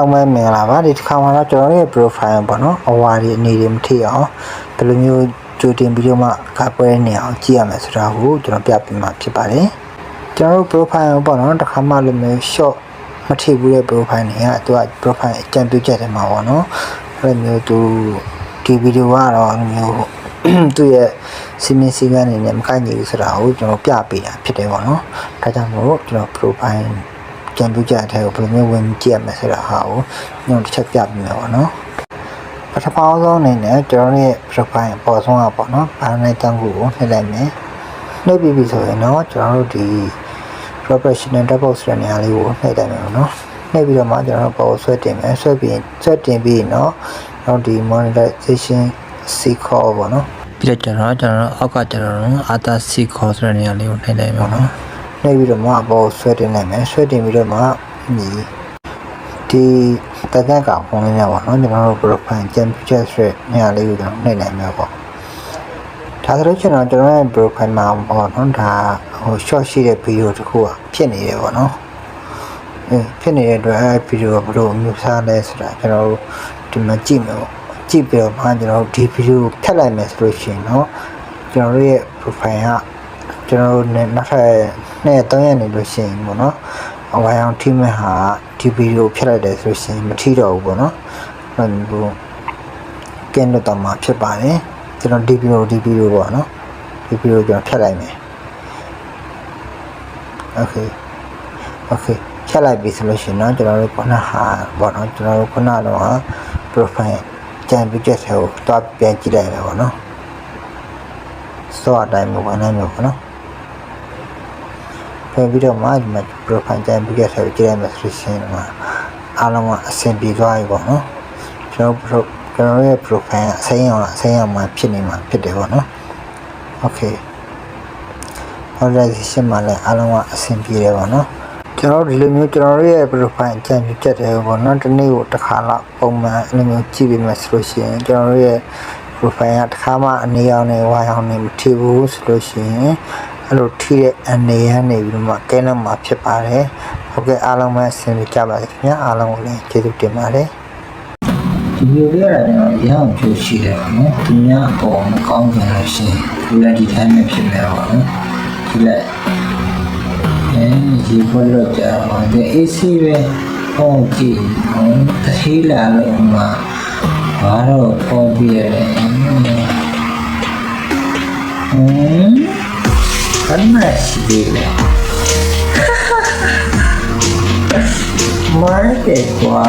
အောင်မဲမင်္ဂလာပါဒီတစ်ခါမှာတော့ကျွန်တော်ရဲ့ profile ပေါ့နော်အဝါဒီအနေတွေမထိအောင်ဘယ်လိုမျိုးကြိုတင်ပြီးတော့မှကာကွယ်နေအောင်ကြည့်ရမယ်ဆိုတာကိုကျွန်တော်ပြပြမှာဖြစ်ပါတယ်ကျွန်တော်တို့ profile ပေါ့နော်တစ်ခါမှလိုမျိုး short မထိဘူးတဲ့ profile တွေကသူက profile အကြံပြုချက်တယ်မှာပေါ့နော်အဲ့လိုမျိုးသူဒီဗီဒီယိုကတော့အဲ့လိုမျိုးသူ့ရဲ့စီမင်းစည်းကမ်းတွေနဲ့မကိုက်ညီဘူးဆိုတာကိုကျွန်တော်ပြပေးတာဖြစ်တယ်ပေါ့နော်ဒါကြောင့်မို့ကျွန်တော် profile ကြံပြကြတဲ့ကိုဘယ်လိုမျိုးဝင်ကြည့်ရမလဲဆိုတာဟာကိုကျွန်တော်တစ်ချက်ပြပေးမယ်ပေါ့နော်ပထမဆုံးအနေနဲ့ကျွန်တော်ရဲ့ profile အပေါ်ဆုံးကပေါ့နော်ဘာနဲ့တန်းကိုနှိပ်လိုက်မယ်နှိပ်ပြီးပြီဆိုရင်တော့ကျွန်တော်တို့ဒီ professional dashboard ဆိုတဲ့နေရာလေးကိုနှိပ်လိုက်မယ်ပေါ့နော်နှိပ်ပြီးတော့မှကျွန်တော်တို့ပေါ်ဆွဲတင်မယ်ဆွဲပြီးဆွဲတင်ပြီးရင်တော့တော့ဒီ monetization C call ပေါ့နော်ပြီးတော့ကျွန်တော်ကျွန်တော်အောက်ကကျွန်တော်အာသာ C call ဆိုတဲ့နေရာလေးကိုနှိပ်လိုက်မယ်ပေါ့နော် နှိပ်ပြီးတော့မှအပေါ်ဆွဲတင်လိုက်မယ်ဆွဲတင်ပြီးတော့မှဒီဒီတက်ကက်ကပုံလေးများပေါ့နော်ကျွန်တော်တို့ profile championship ဆိုတဲ့နေရာလေးကိုကျွန်တော်နှိပ်လိုက်မယ်ပေါ့ဒါဆိုတော့ကျွန်တော်ကျွန်တော်ရဲ့ profile မှာပေါ့နော်ဒါဟို short ရှိတဲ့ video တစ်ခုကဖြစ်နေတယ်ပေါ့နော်အဲဖြစ်နေတဲ့အတွက်အဲ video ကဘယ်လိုမျိုးစားလဲဆိုတာကျွန်တော်တို့ဒီမှာကြည့်မယ်ပေါ့ကြည့်ပြီးတော့မှကျွန်တော်တို့ဒီ video ကိုထပ်လိုက်မယ်ဆိုလို့ရှိရင်တော့ကျွန်တော်တို့ရဲ့ profile က ကျွန်တော်တို့နဲ့နောက်ထပ်နေ့3ရက်နေလို့ရှိရင်ပေါ့နော်အဝိုင်းအောင်ထိမဲ့ဟာဒီ video ဖြတ်လိုက်တယ်ဆိုလို့ရှိရင်မထိတော့ဘူးပေါ့နော်အဲ့လိုမျိုးကင်းလို့တော့မှာဖြစ်ပါတယ်ကျွန်တော်ဒီဗီဒီယိုဒီဗီဒီယိုပေါ့နော်ဒီဗီဒီယိုကျွန်တော်ဖြတ်လိုက်မယ်โอเคโอเคဖြတ်လိုက်ပြီဆိုလို့ရှိရင်တော့ကျွန်တော်တို့ခုနဟာပေါ့နော်ကျွန်တော်တို့ခုနတော့ဟာ profile ကြံပြီးချက်ထဲကိုတွားပြန်ကြည့်လိုက်မယ်ပေါ့နော်စောအတိုင်းမျိုးဝင်နိုင်မျိုးပေါ့နော် ပြန်ပြီးတော့မှဒီမှာ profile ကြံပြီးချက်ထဲကိုကြည့်လိုက်မယ်ဆိုလို့ရှိရင်တော့အားလုံးကအဆင်ပြေသွားပြီပေါ့နော်ကျွန်တော်တို့ကျွန်တော်ရဲ့ profile အစိမ်းအောင်အစိမ်းအောင်မှဖြစ်နေမှာဖြစ်တယ်ပေါ့နော် okay organization မှာလည်းအားလုံးကအဆင်ပြေတယ်ပေါ့နော်ကျွန်တော်တို့ဒီလိုမျိုးကျွန်တော်တို့ရဲ့ profile အကြံပြုချက်တယ်ပေါ့နော်တစ်နေ့ကိုတစ်ခါလောက်ပုံမှန်အဲ့လိုမျိုးကြည့်ပြီးမှဆိုလို့ရှိရင်ကျွန်တော်တို့ရဲ့ profile ကတစ်ခါမှအနေအောင်နဲ့ဝါအောင်နဲ့မထီဘူးဆိုလို့ရှိရင် အဲ့လိုထီတဲ့အနေရနေပြီးတော့မှကဲနမှာဖြစ်ပါတယ်ဟုတ်ကဲ့အားလုံးပဲအဆင်ပြေကြပါစေခင်ဗျာအားလုံးကိုလည်းကျေးဇူးတင်ပါတယ်ဒီလိုလေးရတယ်ကျွန်တော်ရအောင်ဖြိုးရှိတယ်ပေါ့နော်သူများအပေါ်မကောင်းကြလို့ရှိရင်ဒီလက်ဒီတိုင်းပဲဖြစ်မယ်ပေါ့နော်ဒီလက်အဲဒီပေါ်တော့ကြာတော့ဒီ AC ပဲဟောကြည့်ဟောတတိလာလို့မှာဘာတော့ပေါ်ပြရတယ်ဟမ် ခဏရှိသေးတယ်မားတယ်ကွာ